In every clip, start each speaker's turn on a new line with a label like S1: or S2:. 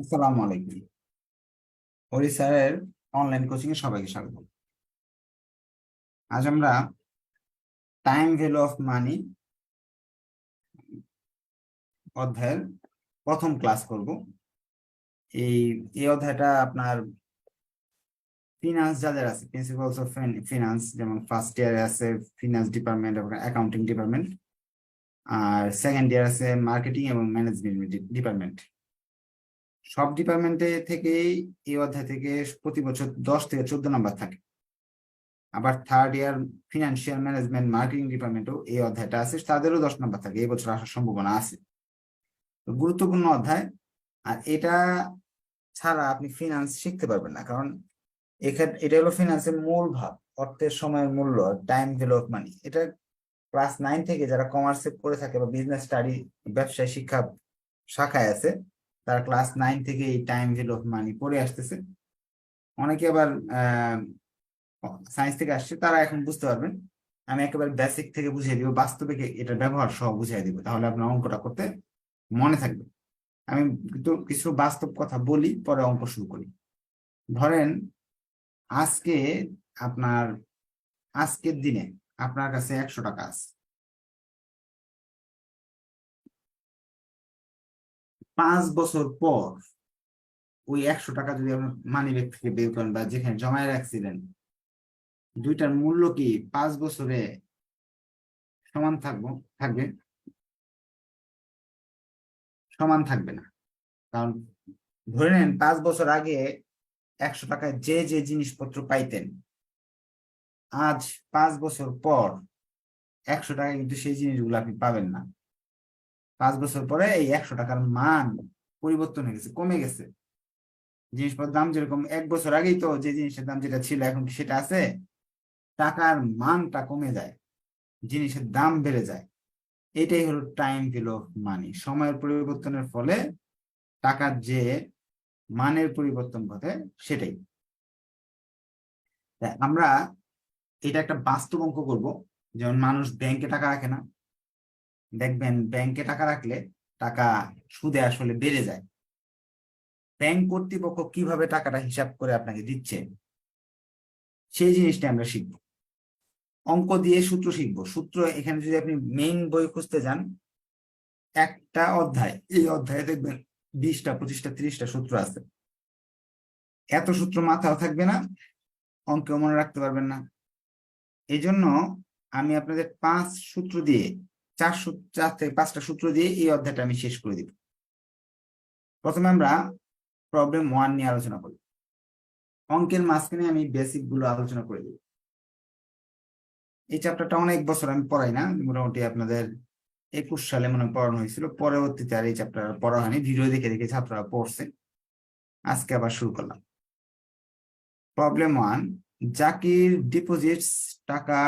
S1: আসসালামু আলাইকুম। হরি স্যারের অনলাইন কোচিং এ সবাইকে স্বাগত। আজ আমরা টাইম ভ্যালু অফ মানি অধ্যায়ের প্রথম ক্লাস করব। এই এই অধ্যায়টা আপনার ফিনান্স যাদের আছে প্রিন্সিপালস অফ ফিনান্স যেমন ফার্স্ট ইয়ারে আছে ফিনান্স ডিপার্টমেন্ট এবং অ্যাকাউন্টিং ডিপার্টমেন্ট আর সেকেন্ড ইয়ার আছে মার্কেটিং এবং ম্যানেজমেন্ট ডিপার্টমেন্ট সব ডিপার্টমেন্টে থেকেই এই অধ্যায় থেকে প্রতি বছর দশ থেকে চোদ্দ নাম্বার থাকে। আবার third year financial management marketing ডিপার্টমেন্টও এই অধ্যায়টা আছে, তাদেরও দশ নাম্বার থাকে, এই বছর আসার সম্ভাবনা আছে। তো গুরুত্বপূর্ণ অধ্যায়, আর এটা ছাড়া আপনি ফিনান্স শিখতে পারবেন না, কারণ এখানে এটা হলো ফিনান্সের মূল ভাব অর্থের সময়ের মূল্য টাইম ভ্যালু অফ মানি এটা ক্লাস নাইন থেকে যারা কমার্সে পড়ে থাকে বা বিজনেস স্টাডি ব্যবসায় শিক্ষা শাখায় আছে তারা ক্লাস নাইন থেকে এই টাইম ভ্যালু অফ মানি পড়ে আসতেছে। অনেকে আবার সায়েন্স থেকে আসছে, তারা এখন বুঝতে পারবেন। আমি একেবারে বেসিক থেকে বুঝিয়ে দিব, বাস্তবে এটার ব্যবহার সহ বুঝিয়ে দিব, তাহলে আপনার অঙ্কটা করতে মনে থাকবে। আমি কিন্তু কিছু বাস্তব কথা বলি, পরে অঙ্ক শুরু করি। ধরেন, আজকে আপনার, আজকের দিনে আপনার কাছে একশো টাকা আছে। পাঁচ বছর পর ওই একশো টাকা যদি আপনার মানি ব্যাগ থেকে বের করেন বা যেখানে জমায় রাখছিলেন, দুইটার মূল্য কি পাঁচ বছরে সমান থাকব, থাকবে? সমান থাকবে না। কারণ ধরে নেন পাঁচ বছর আগে একশো টাকায় যে যে জিনিসপত্র পাইতেন, আজ পাঁচ বছর পর একশো টাকায় কিন্তু সেই জিনিসগুলো আপনি পাবেন না। পাঁচ বছর পরে এই একশো টাকার মান পরিবর্তন হয়ে গেছে, কমে গেছে। জিনিসপত্রের দাম যেরকম এক বছর আগেই তো যে জিনিসের দাম যেটা ছিল, এখন সেটা আছে? টাকার মানটা কমে যায়, জিনিসের দাম বেড়ে যায়। এটাই হলো টাইম ভ্যালু অফ মানি সময়ের পরিবর্তনের ফলে টাকার যে মানের পরিবর্তন ঘটে সেটাই। আমরা এটা একটা বাস্তব অঙ্ক করব। যেমন মানুষ ব্যাংকে টাকা রাখে না দেখবেন ব্যাংকে টাকা রাখলে টাকা সুদে আসলে বেড়ে যায়। ব্যাংক কর্তৃপক্ষ কীভাবে টাকাটা হিসাব করে আপনাকে দিচ্ছে, সেই জিনিসটা আমরা শিখব। অঙ্ক দিয়ে সূত্র শিখব। সূত্র এখানে যদি আপনি মেইন বই খুঁজতে যান, একটা অধ্যায়, এই অধ্যায়ে দেখবেন বিশটা, পঁচিশটা, ত্রিশটা সূত্র আছে। এত সূত্র মাথাও থাকবে না, অঙ্কেও মনে রাখতে পারবেন না। এই জন্য আমি আপনাদের পাঁচ সূত্র দিয়ে চার চার থেকে পাঁচটা সূত্র দিয়ে এই অধ্যায়টা আমি শেষ করে দিব। প্রথমে আমরা প্রবলেম ওয়ান নিয়ে আলোচনা করি। অঙ্কের মাঝখানে আমি বেসিকগুলো আলোচনা করে দিব। এই চ্যাপ্টারটা অনেক বছর আমি পড়াই না, মোটামুটি আপনাদের একুশ সালে মনে পড়ানো হয়েছিল। পরবর্তীতে আর এই চ্যাপ্টার পড়া হয়নি। ভিডিও দেখে দেখে ছাত্ররা পড়ছে। আজকে আবার শুরু করলাম। প্রবলেম ওয়ান জাকির ডিপোজিটস টাকা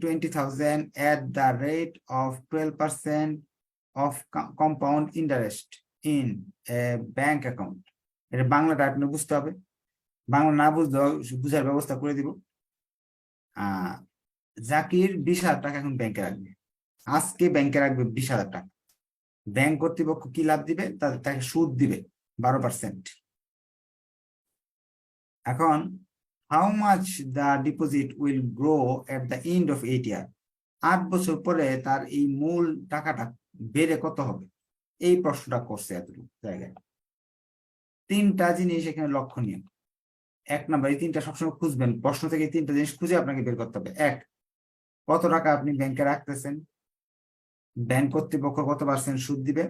S1: twenty thousand at the rate of twelve percent of compound interest in bank account এটা বাংলাটা আপনি বুঝতে হবে। বাংলা না বুঝতে বুঝার ব্যবস্থা করে দিব। জাকির বিশ হাজার টাকা এখন ব্যাংকে রাখবে। আজকে ব্যাংকে রাখবে বিশ হাজার টাকা। ব্যাংক কর্তৃপক্ষ কি লাভ দিবে? তাকে সুদ দিবে বারো পার্সেন্ট এখন how much the deposit will grow at the end of eight year আট বছর পরে তার এই মূল টাকাটা বেড়ে কত হবে? এই প্রশ্নটা করছে এতটুকু জায়গায়। তিনটা জিনিস এখানে লক্ষণীয়। এক নাম্বার, এই তিনটা সবসময় খুঁজবেন। প্রশ্ন থেকে তিনটা জিনিস খুঁজে আপনাকে বের করতে হবে। এক, কত টাকা আপনি ব্যাংকে রাখতেছেন? ব্যাংক কর্তৃপক্ষ কত পার্সেন্ট সুদ দিবে?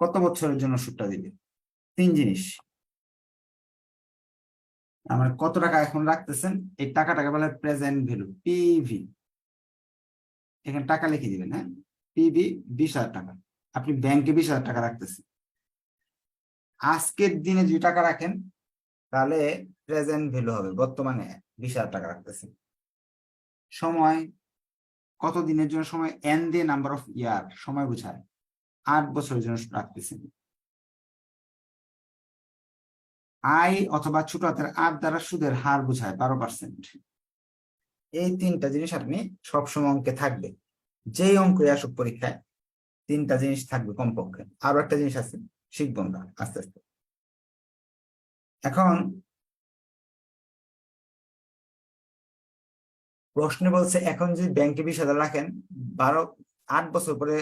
S1: কত বছরের জন্য সুদটা দিবে? তিন জিনিস আমার কত টাকা এখন রাখতেছেন? এই টাকাটাকে বলে প্রেজেন্ট ভ্যালু পিভি এখানে টাকা লিখে দিবেন হ্যাঁ? পিভি বিশ হাজার টাকা। আপনি ব্যাংকে বিশ হাজার টাকা রাখতেছেন। আজকের দিনে যদি টাকা রাখেন, তাহলে প্রেজেন্ট ভ্যালু হবে। বর্তমানে বিশ হাজার টাকা রাখতেছেন। সময়, কত দিনের জন্য? সময় এন দিয়ে নাম্বার অফ ইয়ার সময় বোঝায়। আট বছরের জন্য রাখতেছেন। আই অথবা ছোট হাতের আট দ্বারা সুদের হার বোঝায় বারো পার্সেন্ট এই তিনটা জিনিস আপনি সবসময় অঙ্কে থাকবে। যেই অঙ্ক আসুক পরীক্ষায়, তিনটা জিনিস থাকবে কমপক্ষে। আরও একটা জিনিস আছে, শিখব আমরা আস্তে আস্তে। এখন প্রশ্নে বলছে, এখন যদি ব্যাংকে বিশ হাজার রাখেন, বারো, আট বছর পরে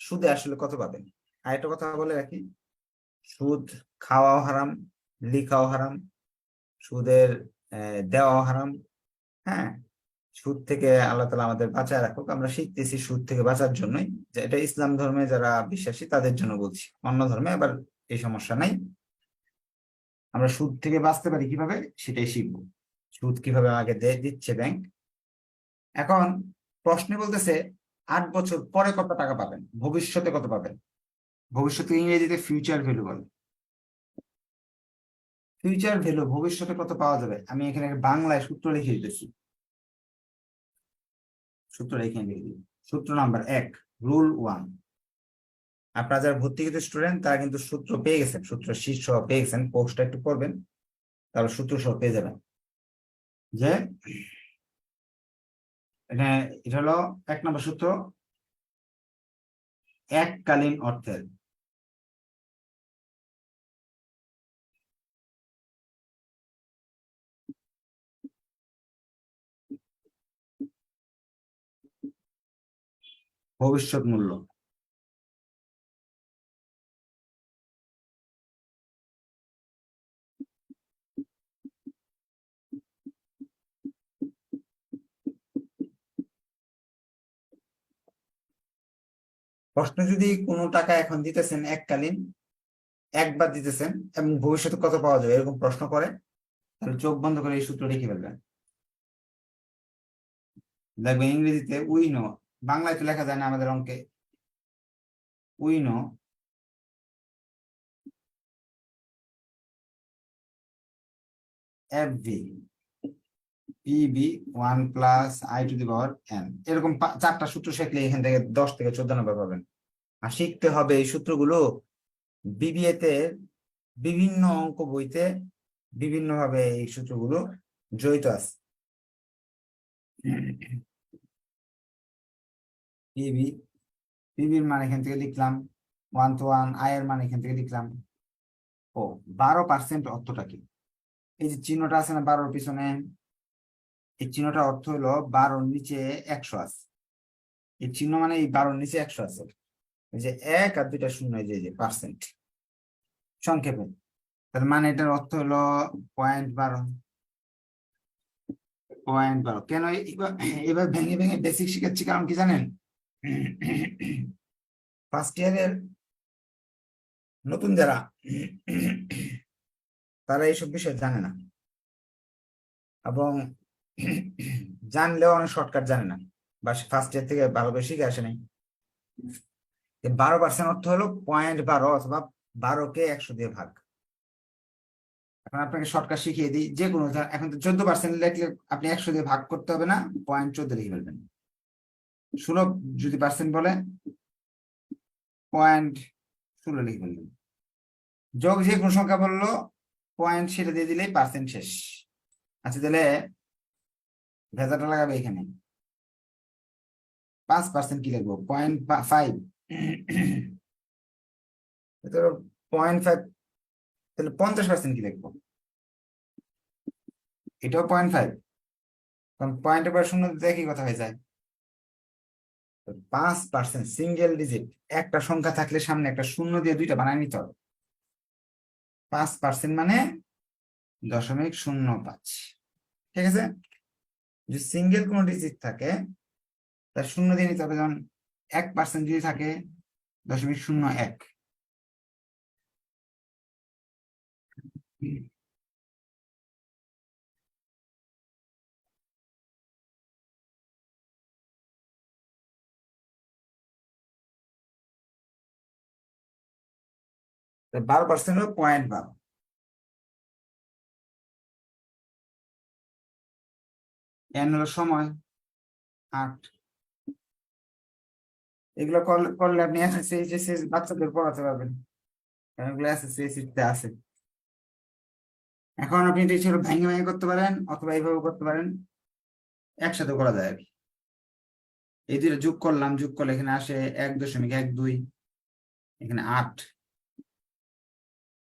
S1: সুদে আসলে কত পাবেন? আরেকটা কথা বলে রাখি, সুদ খাওয়াও হারাম লিখাও হারাম, সুদের দেওয়াও হারাম হ্যাঁ? সুদ থেকে আল্লাহ তালা আমাদের বাঁচায় রাখুক। আমরা শিখতেছি সুদ থেকে বাঁচার জন্যই এটা ইসলাম ধর্মে যারা বিশ্বাসী তাদের জন্য বলছি। অন্য ধর্মে আবার এই সমস্যা নাই। আমরা সুদ থেকে বাঁচতে পারি কীভাবে? সেটাই শিখব। সুদ কীভাবে আমাকে দিচ্ছে ব্যাংক এখন প্রশ্নে বলতেছে, আট বছর পরে কত টাকা পাবেন? ভবিষ্যতে কত পাবেন? ভবিষ্যতে ইংরেজিতে ফিউচার ভ্যালু বলে। ফিউচার ভ্যালু ভবিষ্যতে কত পাওয়া যাবে? আমি এখানে বাংলায় সূত্র লিখে দিতেছি। সূত্র এখানে লিখে দিই। সূত্র নাম্বার এক রুল ওয়ান আপনারা যারা ভর্তি ভর্তিকৃত স্টুডেন্ট তারা কিন্তু সূত্র পেয়ে গেছেন। সূত্র শীর্ষ পেয়ে গেছেন। পোস্টটা একটু করবেন তাহলে সূত্র সহ পেয়ে যাবেন। যে এটা হলো এক নম্বর সূত্র। এককালীন অর্থের। ভবিষ্যৎ মূল্য প্রশ্ন যদি কোনো টাকা এখন দিতেছেন এককালীন, একবার দিতেছেন এবং ভবিষ্যতে কত পাওয়া যাবে, এরকম প্রশ্ন করে, তাহলে চোখ বন্ধ করে এই সূত্র লিখে ফেলবেন দেখবেন ইংরেজিতে উইনো বাংলায় তো লেখা যায় না আমাদের অঙ্কে। উইনো F PV one plus I to the power N এরকম চারটা সূত্র শিখলে এখান থেকে দশ থেকে চোদ্দ নম্বর পাবেন। আর শিখতে হবে এই সূত্রগুলো বিবিএ তে বিভিন্ন অঙ্ক বইতে বিভিন্নভাবে এই সূত্রগুলো জড়িত আছে। পিবি পিবির মান এখান থেকে লিখলাম ওয়ান টু ওয়ান আই এর মান এখান থেকে লিখলাম। ও, বারো পার্সেন্ট অর্থটা কি? এই যে চিহ্নটা আছে না বারোর পিছনে, এই চিহ্নটার অর্থ হলো বারোর নিচে একশো আছে। এই চিহ্ন মানে এই বারোর নিচে একশো আছে। এই যে এক আর দুইটা শূন্য যে যে পার্সেন্ট সংক্ষেপে। তার মানে এটার অর্থ হলো পয়েন্ট বারো। পয়েন্ট বারো। কেন এবার ভেঙে ভেঙে বেসিক শিখাচ্ছি কারণ কি জানেন? ফার্স্ট ইয়ারের নতুন যারা, তারা এইসব বিষয়ে জানে না। এবং জানলেও অনেক শর্টকাট জানে না। বা ফার্স্ট ইয়ার থেকে ভালো করে শিখে আসে নাই। বারো পার্সেন্ট অর্থ হলো পয়েন্ট বারো অথবা বারোকে একশো দিয়ে ভাগ। এখন আপনাকে শর্টকাট শিখিয়ে দিই যে কোনো এখন তো চোদ্দ পার্সেন্ট লিখলে আপনি একশো দিয়ে ভাগ করতে হবে না পয়েন্ট চোদ্দ লিখে ফেলবেন ষোলো যদি পার্সেন্ট বলে পয়েন্ট ষোলো লিখে ফেলবেন যোগ যে কোনো সংখ্যা বলল পয়েন্ট সেটা দিয়ে দিলেই পার্সেন্ট শেষ। আচ্ছা তাহলে ভেজাটা লাগাবে এখানে। পাঁচ পার্সেন্ট কি লিখব? পয়েন্ট ফাইভ পয়েন্ট ফাইভ তাহলে পঞ্চাশ পার্সেন্ট কি লিখব? এটাও পয়েন্ট ফাইভ কারণ পয়েন্টের পর শূন্য একই কথা হয়ে যায়। পাঁচ পার্সেন্ট সিঙ্গেল ডিজিট একটা সংখ্যা থাকলে সামনে একটা শূন্য দিয়ে দুইটা বানায় নিতে হবে। পাঁচ পার্সেন্ট মানে দশমিক শূন্য পাঁচ। ঠিক আছে? যদি সিঙ্গেল কোনো ডিজিট থাকে তার শূন্য দিয়ে নিতে হবে। যেমন এক পার্সেন্ট যদি থাকে, দশমিক শূন্য এক। বারো পার্সেন্ট হলো পয়েন্ট বারো। এন হলো সময়, আট। এগুলো করলে আপনি এসএসসি বাচ্চাদের পড়াতে পারবেন। কারণ এগুলো এসএসসি আছে। এখন আপনি এটা ছিল ভেঙে ভেঙে করতে পারেন অথবা এইভাবে করতে পারেন, একসাথে করা যায় আর কি। এই দুইটা যোগ করলাম, যোগ করলে এখানে আসে এক দশমিক এক দুই, এখানে আট।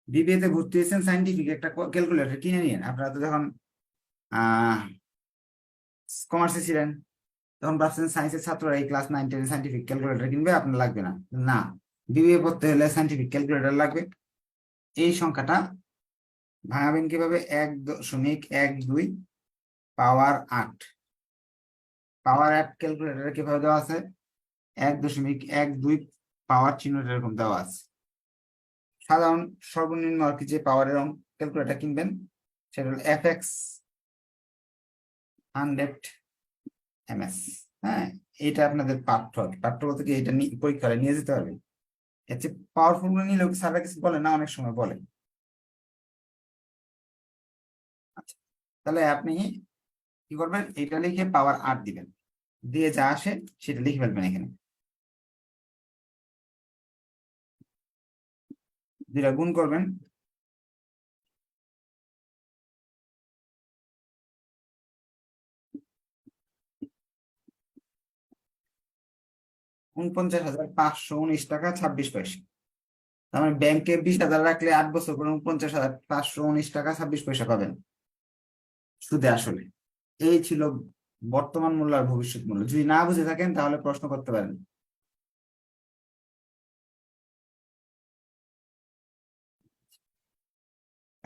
S1: বিবিএ তে ভর্তি হয়েছেন সাইন্টিফিক একটা ক্যালকুলেটর কিনে নিন। আপনারা তো যখন কমার্সে ছিলেন, তখন ভাবছেন সায়েন্সের ছাত্ররা এই class nine ten scientific calculator কিনবে, আপনার লাগবে না। না বিবিএ পড়তে হলে সাইন্টিফিক ক্যালকুলেটর লাগবে। এই সংখ্যাটা ভাঙাবেন কীভাবে? এক দশমিক এক দুই পাওয়ার আট। পাওয়ার আট ক্যালকুলেটরে কীভাবে দেওয়া আছে? এক দশমিক এক দুই পাওয়ার চিহ্নটা এরকম দেওয়া আছে। সাধারণ সর্বনিম্ন আর কি যে পাওয়ারের ক্যালকুলেটর কিনবেন, সেটা হলো এফ এক্স হান্ড্রেড এমএস হ্যাঁ? এটা আপনাদের পাঠ্য পাঠ্য বলতে কি এটা পরীক্ষায় নিয়ে যেতে হবে এর চেয়ে পাওয়ারফুল নিলেও স্যাররা কিছু বলে? না, অনেক সময় বলে। আচ্ছা তাহলে আপনি কি করবেন? এটা লিখে পাওয়ার আট দিবেন। দিয়ে যা আসে সেটা লিখে ফেলবেন এখানে। দুটা গুণ করবেন, উনপঞ্চাশ হাজার পাঁচশো উনিশ টাকা, ছাব্বিশ পয়সা। তার মানে ব্যাংকে বিশ হাজার রাখলে আট বছর পরে উনপঞ্চাশ হাজার পাঁচশো উনিশ টাকা, ছাব্বিশ পয়সা পাবেন। সুদে আসলে। এই ছিল বর্তমান মূল্য আর ভবিষ্যৎ মূল্য। যদি না বুঝে থাকেন তাহলে প্রশ্ন করতে পারেন।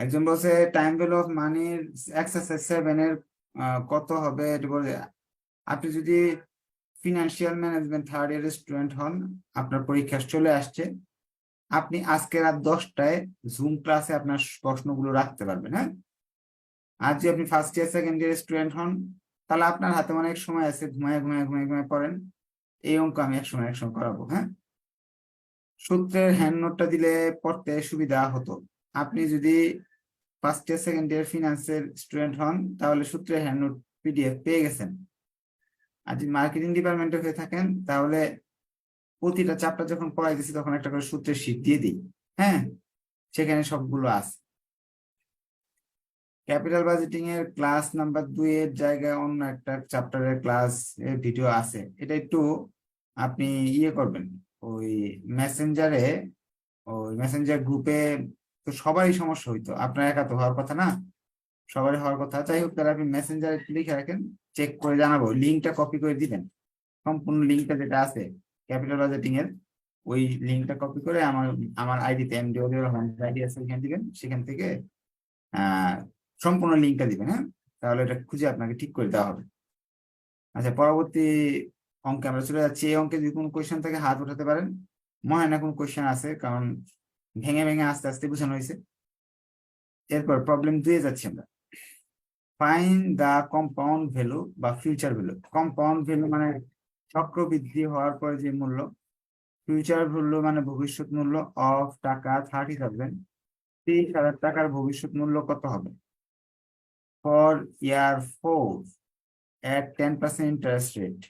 S1: একজন বলছে টাইম ভ্যালু অফ মানির এক্সারসাইজ সেভেন এর কত হবে? এটা বলে, আপনি যদি financial management third year student হন, আপনার পরীক্ষা চলে আসছে। আপনি আজকে রাত দশটায় জুম ক্লাসে আপনার প্রশ্নগুলো রাখতে পারবেন হ্যাঁ? আর যদি আপনি first year second year student হন, তাহলে আপনার হাতে অনেক সময় আছে, ঘুমায় ঘুমায় ঘুমায় ঘুমায় পড়েন। এই অঙ্ক আমি এক সময় এক সময় করাবো হ্যাঁ? সূত্রের হ্যান্ড নোটটা দিলে পড়তে সুবিধা হতো। আপনি যদি ফার্স্ট ইয়ার সেকেন্ড ইয়ার ফিনান্সের স্টুডেন্ট হন, তাহলে সূত্রে হ্যান্ড নোট পিডিএফ পেয়ে গেছেন। আর যদি মার্কেটিং ডিপার্টমেন্টে হয়ে থাকেন, তাহলে প্রতিটা চ্যাপ্টার যখন পড়াই দিচ্ছি তখন একটা করে সূত্রের শীট দিয়ে দিই। হ্যাঁ? সেখানে সবগুলো আছে। ক্যাপিটাল বাজেটিং এর ক্লাস নাম্বার দুই এর জায়গায় অন্য একটা চ্যাপ্টারের ক্লাস ভিডিও আছে। এটা একটু আপনি ইয়ে করবেন। ওই মেসেঞ্জারে ওই মেসেঞ্জার গ্রুপে তো সবারই সমস্যা হইতো। আপনার একা তো হওয়ার কথা না। সবারই হওয়ার কথা। যাই হোক, তাহলে আপনি মেসেঞ্জারে লিখে রাখেন চেক করে জানাব। লিঙ্কটা কপি করে দিবেন। সম্পূর্ণ লিঙ্কটা যেটা আছে ক্যাপিটাল বাজেটিং এর, ওই লিঙ্কটা কপি করে আমার আমার আইডিতে এমডি রহমান আইডি আছে ওইখানে দিবেন। সেখান থেকে সম্পূর্ণ লিঙ্কটা দিবেন হ্যাঁ? তাহলে এটা খুঁজে আপনাকে ঠিক করে দেওয়া হবে। আচ্ছা পরবর্তী অঙ্কে আমরা চলে যাচ্ছি। এই অঙ্কে যদি কোনো কোয়েশ্চেন থাকে, হাত উঠাতে পারেন। মনে হয় না কোনো কোয়েশ্চেন আছে, কারণ ভেঙে ভেঙে আস্তে আস্তে বোঝানো হয়েছে। এরপর প্রবলেম দুয়ে যাচ্ছি আমরা। ফাইন দা কম্পাউন্ড ভ্যালু বা ফিউচার ভ্যালু কম্পাউন্ড ভ্যালু মানে চক্রবৃদ্ধি হওয়ার পরে যে মূল্য ফিউচার ভ্যালু মানে ভবিষ্যৎ মূল্য অফ টাকা থার্টি থাউজেন্ড তিরিশ হাজার টাকার ভবিষ্যৎ মূল্য কত হবে? For year four at ten percent interest rate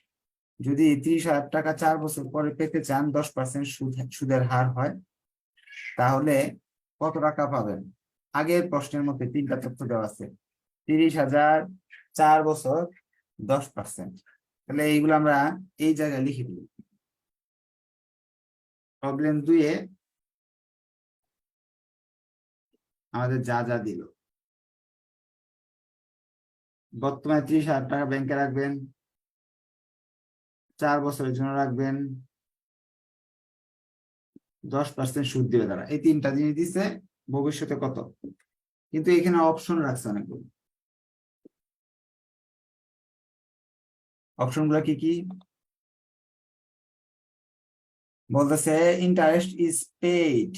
S1: যদি তিরিশ হাজার টাকা চার বছর পরে পেতে চান, দশ পার্সেন্ট সুদ সুদের হার হয়। তাহলে কত টাকা পাবেন? আগের প্রশ্নের মধ্যে তিনটা তথ্য দেওয়া আছে। তিরিশ হাজার চার বছর দশ পার্সেন্ট তাহলে এইগুলো আমরা এই জায়গায় লিখে দিই। প্রবলেম দুইয়ে আমাদের যা যা দিল। বর্তমানে ত্রিশ হাজার টাকা ব্যাংকে রাখবেন। চার বছরের জন্য রাখবেন। দশ পার্সেন্ট সুদ দিবে তারা। এই তিনটা জিনিস দিচ্ছে ভবিষ্যতে কত? কিন্তু এখানে অপশন রাখছে অনেকগুলো। অপশনগুলা কি কি? বলতেছে ইন্টারেস্ট ইজ পেইড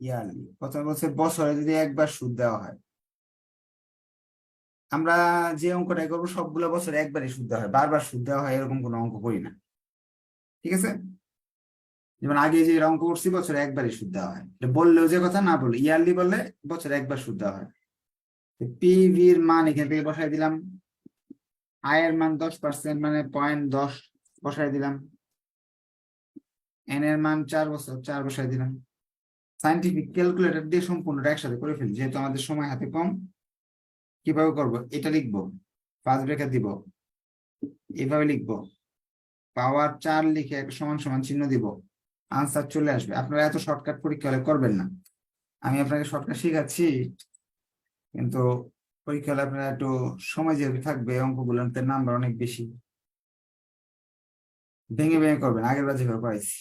S1: ইয়ারলি প্রথমে বলছে, বছরে যদি একবার সুদ দেওয়া হয়। আমরা যে অঙ্কটা করব, সবগুলো বছরে একবারই সুদ দেওয়া হয়। বারবার সুদ দেওয়া হয়, এরকম কোনো অঙ্ক করি না। ঠিক আছে? যেমন আগে যে অঙ্ক করছি, বছরে একবারই সুদ দেওয়া হয়। এটা বললেও যে কথা, না বললে ইয়ারলি বললে বছরে একবার সুদ দেওয়া হয়। পিভির মান এখান থেকে বসাই দিলাম। আয়ের মান দশ পার্সেন্ট মানে পয়েন্ট দশ বসাই দিলাম। এন এর মান চার বছর, চার বসাই দিলাম। সাইন্টিফিক ক্যালকুলেটর দিয়ে সম্পূর্ণটা একসাথে করে ফেলি, যেহেতু আমাদের সময় হাতে কম। কীভাবে করব? এটা লিখব। পাঁচ রেখা দিব। এভাবে লিখব। পাওয়ার চার লিখে সমান সমান চিহ্ন দিব। আনসার চলে আসবে। আপনারা এত শর্টকাট পরীক্ষা হলে করবেন না। আমি আপনাকে শর্টকাট শিখাচ্ছি, কিন্তু পরীক্ষা হলে আপনার একটু সময় যেহেতু থাকবে, অঙ্কগুলোতে নাম্বার অনেক বেশি। ভেঙে ভেঙে করবেন, আগের বার যেভাবে করাইছি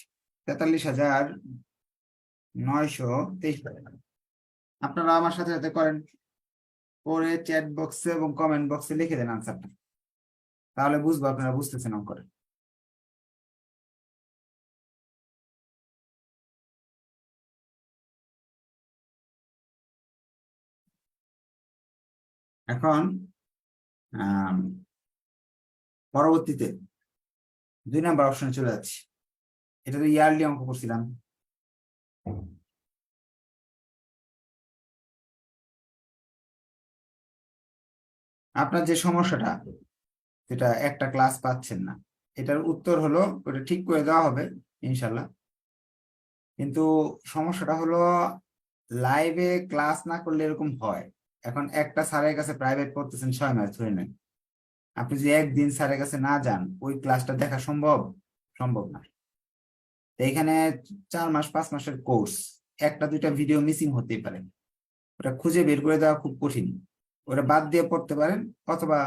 S1: তেতাল্লিশ হাজার নয়শো তেইশ আপনারা আমার সাথে সাথে করেন। পরে চ্যাট বক্সে এবং কমেন্ট বক্সে লিখে দেন আনসারটা তাহলে বুঝব আপনারা বুঝতেছেন অঙ্কটা। এখন পরবর্তীতে দুই নাম্বার অপশনে চলে যাচ্ছি। এটা তো ইয়ারলি অঙ্ক করছিলাম। আপনার যে সমস্যাটা, যেটা একটা ক্লাস পাচ্ছেন না, এটার উত্তর হলো, ওটা ঠিক করে দেওয়া হবে ইনশাল্লাহ কিন্তু সমস্যাটা হলো লাইভে ক্লাস না করলে এরকম হয়। এখন একটা স্যারের কাছে প্রাইভেট পড়তেছেন ছয় মাস, ধরে নেন। আপনি যদি একদিন স্যারের কাছে না যান, ওই ক্লাসটা দেখা সম্ভব? সম্ভব না। এখানে চার মাস, পাঁচ মাসের কোর্স একটা, দুইটা ভিডিও মিসিং হতেই পারে। ওটা খুঁজে বের করে দেওয়া খুব কঠিন। ওটা বাদ দিয়ে পড়তে পারেন, অথবা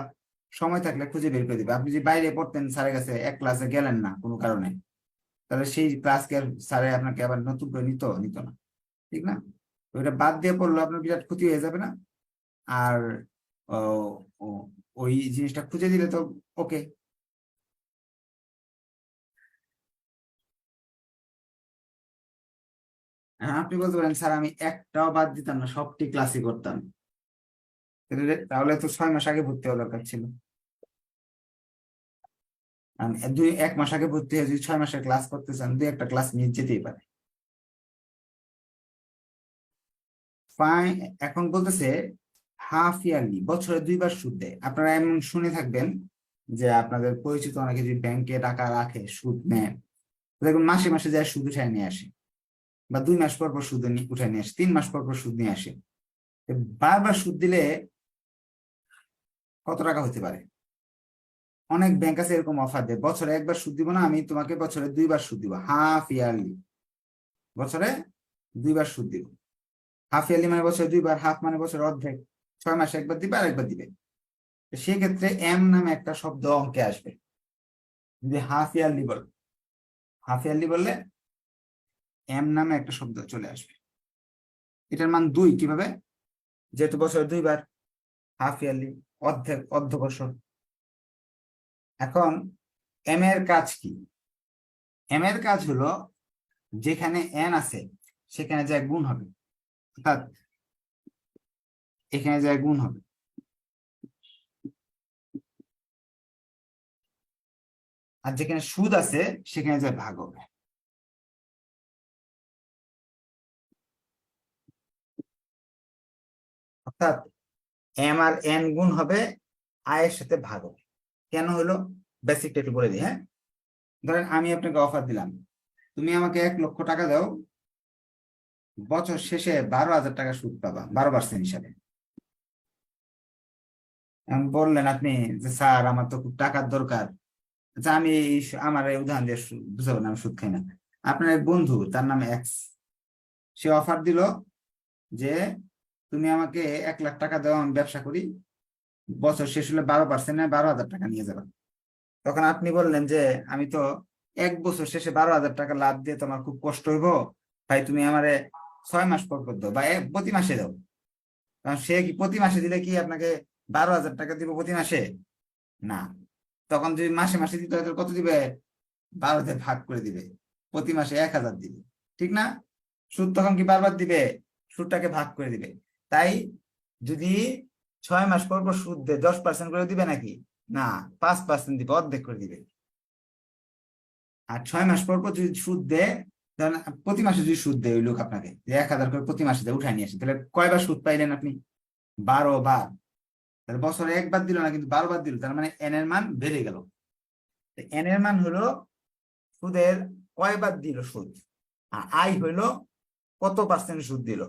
S1: সময় থাকলে খুঁজে বের করে দেবে। আপনি যদি বাইরে পড়তেন স্যারের কাছে, এক ক্লাসে গেলেন না কোনো কারণে, তাহলে সেই ক্লাসকে স্যারে আপনাকে আবার নতুন করে নিত নিত না। ঠিক না? ওইটা বাদ দিয়ে পড়লে আপনার বিরাট ক্ষতি হয়ে যাবে না। আর ওই জিনিসটা খুঁজে দিলে তো ওকে। আপনি বলতে পারেন, স্যার, আমি একটাও বাদ দিতাম না, সবটি ক্লাসই করতাম। তাহলে তো ছয় মাস আগে ভর্তি হওয়া দরকার ছিল। দুই, এক মাস আগে ভর্তি হয়ে যদি ছয় মাসের ক্লাস করতে চান, দুই একটা ক্লাস নিয়ে যেতেই পারে। এখন বলতেছে হাফ ইয়ারলি, বছরে দুইবার সুদ দেয়। আপনারা এমন শুনে থাকবেন যে আপনাদের পরিচিত অনেকে যদি ব্যাংকে টাকা রাখে, সুদ নেয়। দেখুন, মাসে মাসে যায় সুদ উঠায় নিয়ে আসে বা দুই মাস পর পর সুদ উঠায় নিয়ে আসে, তিন মাস পর পর সুদ নিয়ে আসে। বারবার সুদ দিলে কত টাকা হতে পারে? অনেক ব্যাংক আছে এরকম অফার দেয়, বছরে একবার সুদ দিব না, আমি তোমাকে বছরে দুইবার সুদ দিব, হাফ ইয়ারলি। বছরে দুইবার সুদ দিব। হাফ ইয়ারলি মানে বছরে দুইবার, হাফ মানে বছরে অর্ধেক। ছয় মাসে একবার দিবে আর একবার দিবে সেক্ষেত্রে এম নামে একটা শব্দ অঙ্কে আসবে। যদি হাফ ইয়ারলি বল হাফ ইয়ারলি বললে এম নামে একটা শব্দ চলে আসবে। এটার মান দুই কীভাবে? যেহেতু বছরে দুইবার হাফ ইয়ারলি অর্ধেক, অর্ধ বছর। এখন এম এর কাজ কি? এম এর কাজ হলো, যেখানে এন আছে, সেখানে যায় গুণ হবে। অর্থাৎ এখানে যায় গুণ হবে। আর যেখানে সুদ আছে, সেখানে যায় ভাগ হবে। অর্থাৎ এম আর এন গুণ হবে আয়ের সাথে ভাগ হবে। কেন হলো? বেসিকটা একটু বলে দিই হ্যাঁ? ধরেন আমি আপনাকে অফার দিলাম। তুমি আমাকে এক লক্ষ টাকা দাও, বছর শেষে বারো হাজার টাকা সুদ পাবা, বারো পার্সেন্ট হিসাবে। বললেন আপনি যে, স্যার, আমার তো খুব টাকার দরকার। আচ্ছা আমি আমার এই উদাহরণ দিয়ে না আমি সুদ খাই না। আপনার এক বন্ধু, তার নাম এক্স, সে অফার দিল যে, তুমি আমাকে এক লাখ টাকা দাও, আমি ব্যবসা করি। বছর শেষ হলে বারো পার্সেন্ট বারো হাজার টাকা নিয়ে যাবেন তখন আপনি বললেন যে, আমি তো এক বছর শেষে বারো হাজার টাকা লাভ দিয়ে তোমার খুব কষ্ট হইব। ভাই, তুমি আমারে ছয় মাস পর পর দাও বা প্রতি মাসে দাও। কারণ সে কি প্রতি মাসে দিলে কি আপনাকে বারো হাজার টাকা দিব প্রতি মাসে? না। তখন যদি মাসে মাসে দিতে হয় কত দিবে? বারোতে ভাগ করে দিবে। প্রতি মাসে এক হাজার দিবে। ঠিক না? সুদ তখন কি বারবার দিবে? সুদটাকে ভাগ করে দিবে। তাই যদি ছয় মাস পর পর সুদ দেয় দশ পার্সেন্ট করে দিবে নাকি? না, পাঁচ পার্সেন্ট দিবে, অর্ধেক করে দিবে। আর ছয় মাস পর পর যদি সুদ দেয় প্রতি মাসে যদি সুদ দেয় ওই লোক আপনাকে, যে এক হাজার করে প্রতি মাসে উঠায় নিয়ে আসে, তাহলে কয়বার সুদ পাইলেন আপনি? বারো বার। তাহলে বছরে একবার দিল না, কিন্তু বারো বার দিল, তার মানে এন এর মান বেড়ে গেল। এন এর মান হলো সুদের কয়বার দিল সুদ? আর আই হইল কত পার্সেন্ট সুদ দিল?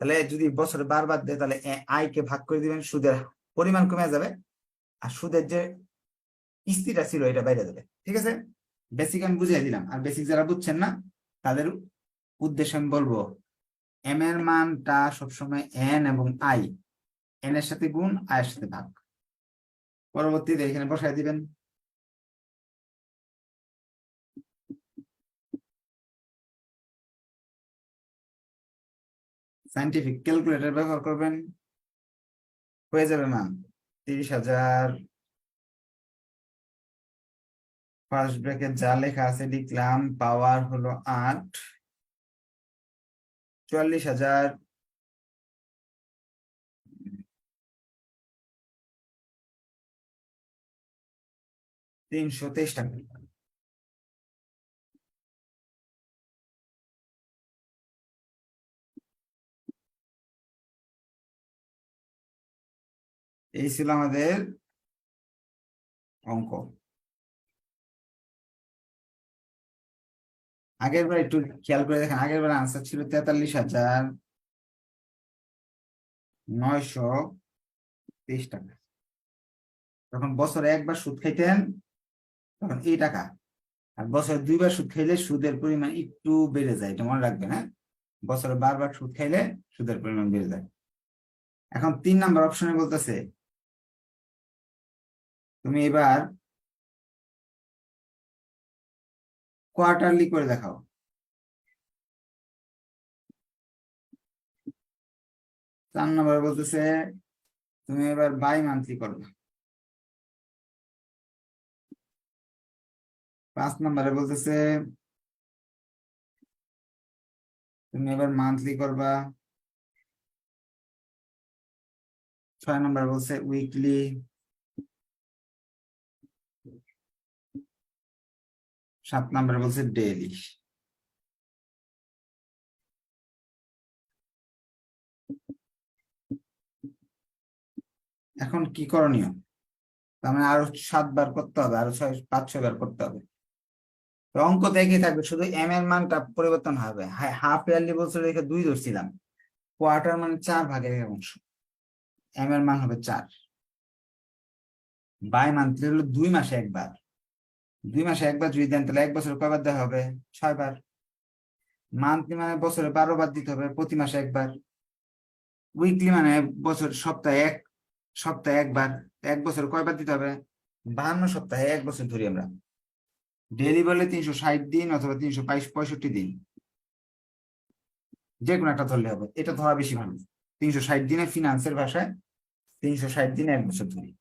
S1: তাহলে যদি বছরে বারবার দেয়, তাহলে আই কে ভাগ করে দিবেন, সুদের পরিমাণ কমে যাবে। আর সুদের যে কিস্তিটা ছিল, এটা বাইরে যাবে। ঠিক আছে? বেসিক আমি বুঝিয়ে দিলাম। আর বেসিক যারা বুঝছেন না, তাদের উদ্দেশ্যে আমি বলব এম এর মানটা সবসময় এন এবং আই এন এর সাথে গুণ আই এর সাথে ভাগ। পরবর্তীতে এখানে বসায় দিবেন। সাইন্টিফিক ক্যালকুলেটর ব্যবহার করবেন। হয়ে যাবে মান, তিরিশ হাজার। ফার্স্ট ব্রেকেট যা লেখা আছে, লিখলাম পাওয়ার হলো আট। চুয়াল্লিশ হাজার। তিনশো তেইশ টাকা। এই ছিল আমাদের অঙ্ক। আগের বার একটু খেয়াল করে দেখেন, আগের বার আনসার ছিল তেতাল্লিশ হাজার নয়শো তেইশ টাকা। তখন বছরে একবার সুদ খাইতেন তখন এই টাকা আর বছরে দুইবার সুদ খাইলে সুদের পরিমাণ একটু বেড়ে যায়, এটা মনে রাখবেন হ্যাঁ? বছরে বারবার সুদ খাইলে সুদের পরিমাণ বেড়ে যায়। এখন তিন নাম্বার অপশনে বলতেছে, তুমি এবার কোয়ার্টারলি করে দেখাও। চার নম্বর বলতেছে, তুমি এবার বাই মান্থলি করবে পাঁচ নম্বরে বলতেছে, তুমি এবার মান্থলি করবা। ছয় নম্বর বলছে উইকলি সাত নম্বরে বলছে ডেইলি এখন কি করণীয়? তার মানে আরও সাতবার করতে হবে, আরও ছয়, পাঁচ ছয় বার করতে হবে। অঙ্ক তো একই থাকবে, শুধু এম এর মানটা পরিবর্তন হবে। হাফ ইয়ারলি বলছে রেখে দুই ধরছিলাম। কোয়ার্টার মানে চার ভাগের অংশ। এম এর মান হবে চার। বাই মান্থলি হলো দুই মাসে একবার। দুই মাসে একবার যদি দেন, তাহলে এক বছরে কয়বার দেওয়া হবে? ছয় বার মান্থলি মানে বছরে বারো বার দিতে হবে, প্রতি মাসে একবার। উইকলি মানে বছর, সপ্তাহে এক, সপ্তাহে একবার। এক বছর কয়বার দিতে হবে? বাহান্ন সপ্তাহে এক বছর ধরি আমরা। ডেলি তিনশো ষাট দিন অথবা তিনশো পঁয়ষট্টি দিন। যে কোনো একটা ধরলে হবে। এটা ধরা বেশি ভালো। তিনশো ষাট দিনে ফিনান্সের ভাষায় তিনশো ষাট দিনে এক বছর ধরি।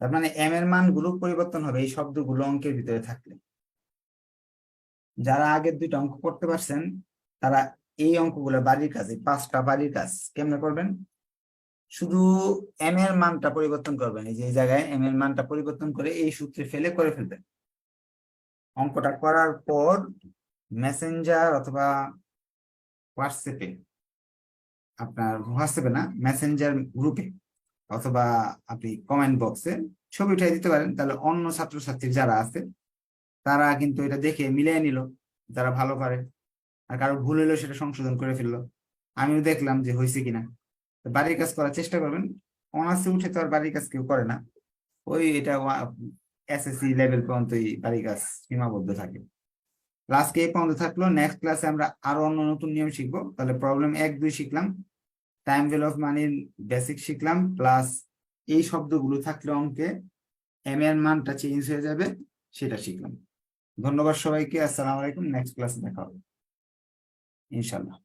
S1: তার মানে এম এর মানগুলো পরিবর্তন হবে এই শব্দগুলো অঙ্কের ভিতরে থাকলে। যারা আগের দুইটা অঙ্ক করতে পারছেন, তারা এই অঙ্কগুলো বাড়ির কাজ এই পাঁচটা বাড়ির কাজ কেমনে করবেন? শুধু এম এর মানটা পরিবর্তন করবেন। এই যে জায়গায় এম এর মানটা পরিবর্তন করে এই সূত্রে ফেলে করে ফেলবেন। অঙ্কটা করার পর মেসেঞ্জার অথবা হোয়াটসঅ্যাপে আপনার হোয়াটসঅ্যাপে না মেসেঞ্জার গ্রুপে অথবা আপনি কমেন্ট বক্সে ছবি উঠাই দিতে পারেন। তাহলে অন্য ছাত্রছাত্রী যারা আছে, তারা কিন্তু এটা দেখে মিলিয়ে নিল যারা ভালো পারে। আর কারও ভুল হইল সেটা সংশোধন করে ফেলল। আমিও দেখলাম যে হয়েছে কিনা। বাড়ির কাজ করার চেষ্টা করবেন। অনার্সে উঠে তো আর বাড়ির কাজ কেউ করে না। ওই এটা এসএসসি লেভেল পর্যন্তই বাড়ির কাজ সীমাবদ্ধ থাকে। ক্লাসকে এই পর্যন্ত থাকল নেক্সট ক্লাসে আমরা আরও অন্য নতুন নিয়ম শিখব। তাহলে প্রবলেম এক, দুই শিখলাম। টাইম ভ্যালু অফ মানির বেসিক শিখলাম প্লাস এই শব্দগুলো থাকলে অঙ্কে এম এর মানটা চেঞ্জ হয়ে যাবে, সেটা শিখলাম। ধন্যবাদ সবাইকে, আসসালামু আলাইকুম নেক্সট ক্লাসে দেখা হবে। ইনশাল্লাহ